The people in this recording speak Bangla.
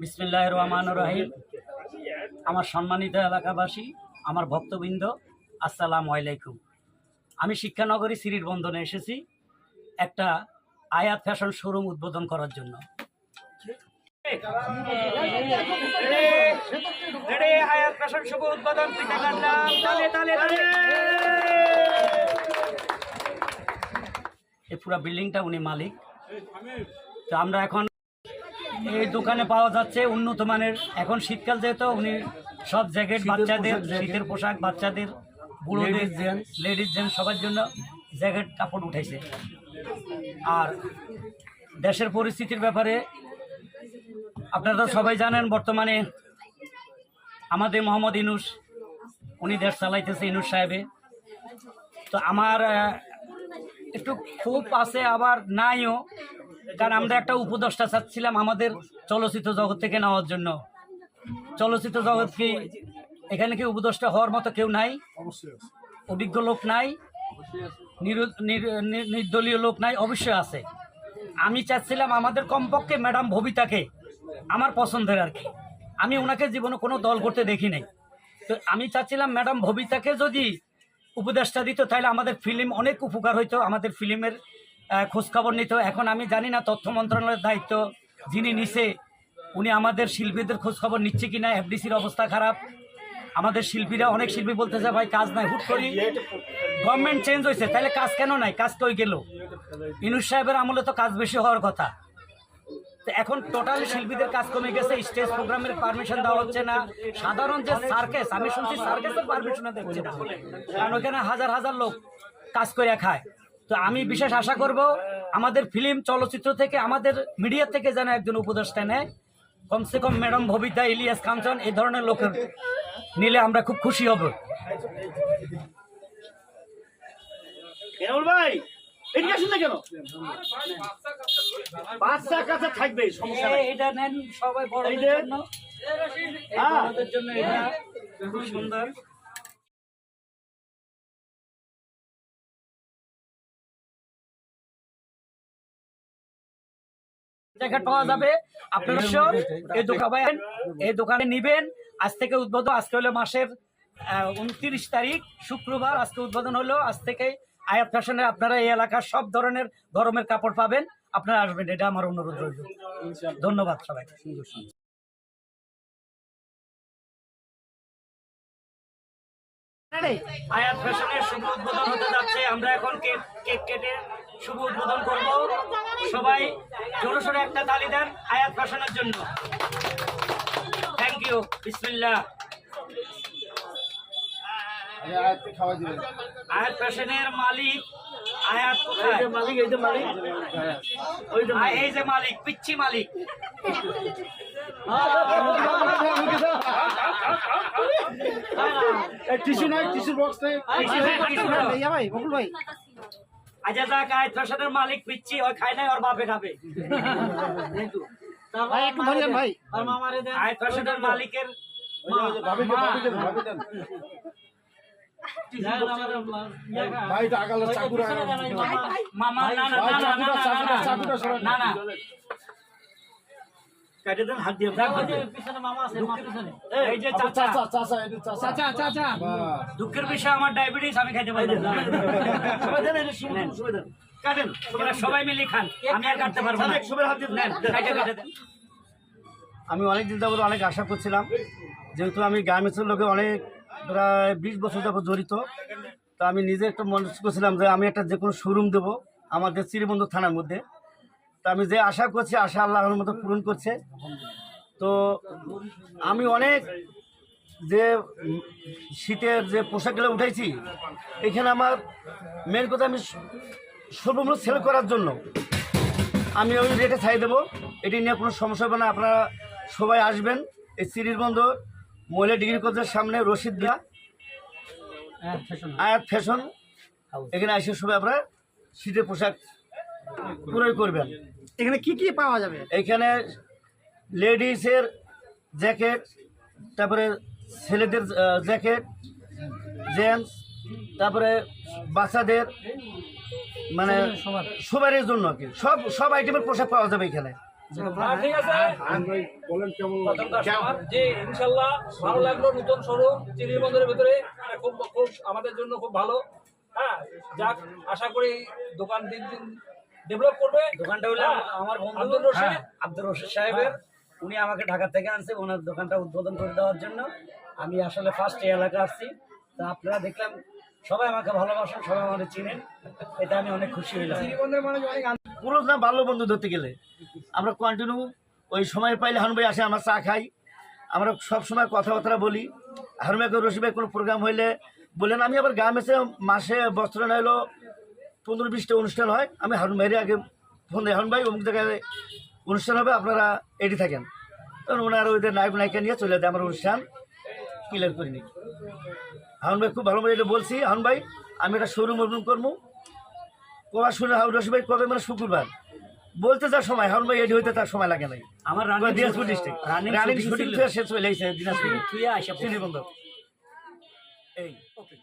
বিসমিল্লাহ রহমান রহিম। আমার সম্মানিত এলাকাবাসী আমার ভক্তবৃন্দ আসসালাম আলাইকুম। আমি শিক্ষানগরী সিরির বন্ধনে এসেছি একটা আয়াত ফ্যাশন শোরুম উদ্বোধন করার জন্য। আয়াত ফ্যাশন শুভ উদ্বোধন পিঠা কাটলাম তালে তালে তালে। এই পুরো বিল্ডিংটা উনি মালিক। তো আমরা এখন এই দোকানে পাওয়া যাচ্ছে উন্নত মানের। এখন শীতকাল যেহেতু উনি সব জ্যাকেট বাচ্চাদের শীতের পোশাক বাচ্চাদের বুড়োদের জেন্টস লেডিস জেন্টস সবার জন্য জ্যাকেট কাপড় উঠাইছে। আর দেশের পরিস্থিতির ব্যাপারে আপনারা তো সবাই জানেন বর্তমানে আমাদের মোহাম্মদ ইনুস উনি দেশ চালাইতেছে ইনুস সাহেবে। তো আমার একটু খুব আছে আবার নাইও। কারণ আমরা একটা উপদেষ্টা চাচ্ছিলাম আমাদের চলচ্চিত্র জগৎ থেকে নেওয়ার জন্য। চলচ্চিত্র জগৎ কি এখানে কি উপদেষ্টা হওয়ার মতো কেউ নাই? অভিজ্ঞ লোক নাই? নিরু- নির- নির- নির্দলীয় লোক নাই? অবশ্যই আছে। আমি চাচ্ছিলাম আমাদের কমপক্ষে ম্যাডাম ভবিতাকে আমার পছন্দের আর কি। আমি ওনাকে জীবনে কোনো দল করতে দেখি নাই। তো আমি চাচ্ছিলাম ম্যাডাম ভবিতাকে যদি উপদেষ্টা দিত তাহলে আমাদের ফিল্ম অনেক উপকার হইতো আমাদের ফিল্মের খোঁজখবর নিত। এখন আমি জানি না তথ্য মন্ত্রণালয়ের দায়িত্ব যিনি নিছে, উনি আমাদের শিল্পীদের খোঁজখবর নিচ্ছে কিনা এফডিসির অবস্থা খারাপ। আমাদের শিল্পীরা অনেক শিল্পী বলতেছে, ভাই, কাজ নাই, হুট করি। গভর্নমেন্ট চেঞ্জ হয়েছে, তাহলে কাজ কেন নাই? কাজ কই গেল? ইনুস সাহেবের আমলে তো কাজ বেশি হওয়ার কথা। এখন টোটাল শিল্পীদের কাজ কমে গেছে স্টেজ প্রোগ্রামের পারমিশন দেওয়া হচ্ছে না। সাধারণ যে সার্কেস আমি শুনছি সার্কেসের পারমিশন দিচ্ছে না। কারণ ওখানে হাজার হাজার লোক কাজ করে খায়। তো আমি বিশেষ আশা করব আমাদের ফিল্ম চলচ্চিত্র থেকে আমাদের মিডিয়া থেকে যেন একজন উপদেষ্টা নেয়। কমসে কম ম্যাডাম ভবিতা ইলিয়াস কাঞ্চন এই ধরনের লোকের নিলে আমরা খুব খুশি হব। ভাই থাকবে সমস্যা এটা নেন সবাই জন্য। হ্যাঁ। জন্য এটা খুব সুন্দর। জ্যাকেট পাওয়া যাবে। আপনারা সব এই দোকানে এই দোকানে নিবেন। আজ থেকে উদ্বোধন আজকে হলো মাসের উনত্রিশ তারিখ শুক্রবার। আজকে উদ্বোধন হলো আজ থেকে আয়াত ফ্যাশনের আপনারা এই এলাকার সব ধরনের গরমের কাপড় পাবেন। আপনারা আসবেন এটা আমার অনুরোধ রইল। ধন্যবাদ সবাই আয়াত ফ্যাশনের শুভ উদ্বোধন হতে যাচ্ছে আমরা এখন কেক কেক কেটে শুভ উদ্বোধন করব সবাই জোরে সোরে একটা তালি দেন আয়াত ফ্যাশনের জন্য থ্যাংক ইউ বিসমিল্লাহ আয়াত ফ্যাশনের মালিক আয়াত কোথায় মালিক এই যে মালিক এই যে মালিক পিচ্ছি মালিক টিস্যু নাই টিস্যু বক্স নেই। ভাই বকুল ভাই। আচ্ছা যাক আয়াত ফ্যাশনের মালিক পিচ্ছি ওই খায় নাই ওর বাপে খাবে। ভাই একটু ধরেন ভাই। আয়াত ফ্যাশনের মালিকের মা- ভাবিকে মা- ভাবিকে ভাবি দেন। ভাই তো আগালো চাকুরা। মামা। না না না না না না না। কেটে দেন হাত দিয়ে এই যে চাচা। চাচা চাচা চাচা। চাচা চাচা। বাহ। দুঃখের বিষয় আমার ডায়াবেটিস আমি খাইতে পারি কাটেন সবাই মিলে খান। আমি আর কাটতে পারব না। সবাই হাত দিয়ে নেন, দেন। কাইটে কাইটে দেন। আমি অনেক দিন যাবত অনেক আশা করছিলাম যেহেতু আমি গার্মেন্টসের লোকে অনেক প্রায় বিশ বছর যাবত জড়িত। তো আমি নিজে একটা মনে করছিলাম যে আমি একটা যে কোনো শোরুম দেবো আমাদের শ্রীবন্ধু থানার মধ্যে। তো আমি যে আশা করছি আশা আল্লাহর মতো পূরণ করছে। তো আমি অনেক যে শীতের যে পোশাকগুলো উঠাইছি এখানে আমার মেন কথা আমি সর্বমূল্য সেল করার জন্য আমি ওই রেটে ছাই দেবো। এটি নিয়ে কোনো সমস্যা হবে না আপনারা সবাই আসবেন। এই সিরিজ বন্দর মহিলা ডিগ্রি কলেজের সামনে রশিদ দিয়া। আয়াত ফ্যাশন এখানে এসে সবাই আপনারা শীতের পোশাক ক্রয় করবেন। এখানে কি কি পাওয়া যাবে? এখানে লেডিসের জ্যাকেট তারপরে ছেলেদের জ্যাকেট জেন্টস তারপরে বাচ্চাদের মানে সবারই জন্য আর কি। সব সব আইটেমের পোশাক পাওয়া যাবে এখানে। হ্যাঁ, ঠিক আছে। প্রথম ইনশাল্লাহ ভালো লাগল নতুন শোরুম চিনি বন্দরের ভিতরে মানে খুব খুব আমাদের জন্য খুব ভালো। হ্যাঁ যাক আশা করি দোকান দিন দিন ডেভেলপ করবে। দোকানটা হলো হ্যাঁ, আমার বন্ধু আব্দুর রশিদ। হ্যাঁ, আব্দুর রশিদ সাহেবের। উনি আমাকে ঢাকা থেকে আনছে ওনার দোকানটা উদ্বোধন করে দেওয়ার জন্য। আমি আসলে ফার্স্ট এই এলাকা আসছি। তা আপনারা দেখলাম সবাই আমাকে ভালোবাসেন সবাই আমাকে চিনেন। এটা আমি অনেক খুশি হইলাম। পুরো না ভালো বন্ধু ধরতে গেলে। আমরা কন্টিনিউ ওই সময় পাইলে ভাই আসে আমরা চা খাই। আমরা সব সময় কথাবার্তা বলি। হারুন ভাই রশি ভাই কোনো প্রোগ্রাম হইলে বলেন আমি আবার গ্রামে এসে মাসে বস্ত্র না হলো পনেরো বিশটা অনুষ্ঠান হয়। আমি হারুন ভাইয়ের আগে ফোন দেয় হারুন ভাই অমুক জায়গায় অনুষ্ঠান হবে আপনারা এডি থাকেন। তখন ওনারা ওদের নায়ক নায়িকা নিয়ে চলে যায় আমার অনুষ্ঠান। ক্লিয়ার করিনি হারুন ভাই খুব ভালো ভাবে এটা বলছি। হারুন ভাই আমি একটা শোরুম ওপেন করব। কবার শুনে হারুন রশি ভাই কবে মানে শুক্রবার। বলতে যার সময় হারুন ভাই এডি হইতে তার সময় লাগে নাই। আমার দিনাজপুর ডিস্ট্রিক্ট রানিং শুটিং শেষ হয়ে গেছে দিনাজপুর। এই ওকে